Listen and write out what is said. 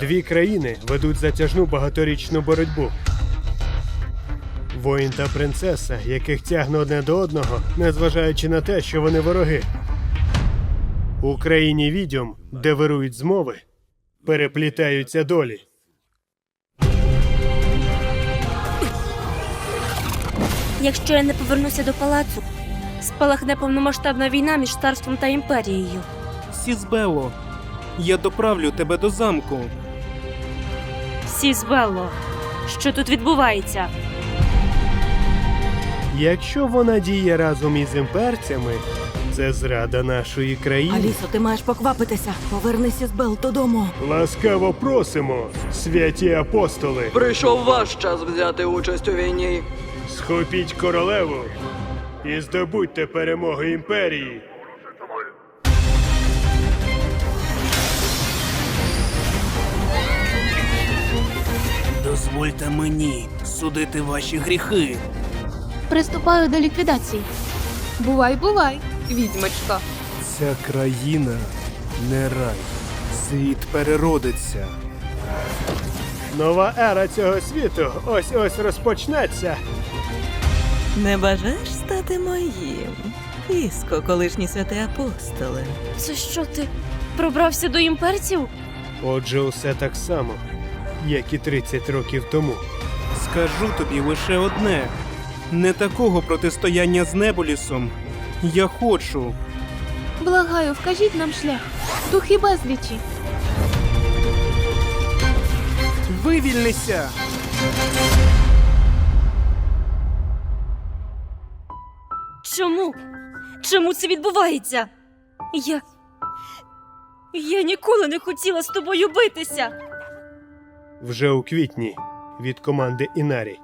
Дві країни ведуть затяжну багаторічну боротьбу. Воїн та принцеса, яких тягне одне до одного, незважаючи на те, що вони вороги. У країні відьом, де вирують змови, переплітаються долі. Якщо я не повернуся до палацу, спалахне повномасштабна війна між царством та імперією. Сізбело, я доправлю тебе до замку. Сізбелло, що тут відбувається? Якщо вона діє разом із імперцями, це зрада нашої країни. Алісо, ти маєш поквапитися. Повернися з Бел додому. Ласкаво просимо, святі апостоли, Прийшов ваш час взяти участь у війні. схопіть королеву і здобудьте перемогу імперії. Дозвольте мені судити ваші гріхи. Приступаю до ліквідації. Бувай, бувай, відьмочко. Ця країна не рай. Світ переродиться. Нова ера цього світу ось ось розпочнеться. Не бажаєш стати моїм? Іско, колишній святий апостоле. Це що ти пробрався до імперців? Отже, усе так само, як і 30 років тому. Скажу тобі лише одне: не такого протистояння з Неболісом я хочу. Благаю, вкажіть нам шлях. Духи безлічі. Вивільнися! Чому? Чому це відбувається? Я. Я ніколи не хотіла з тобою битися. Вже у квітні від команди Інарі.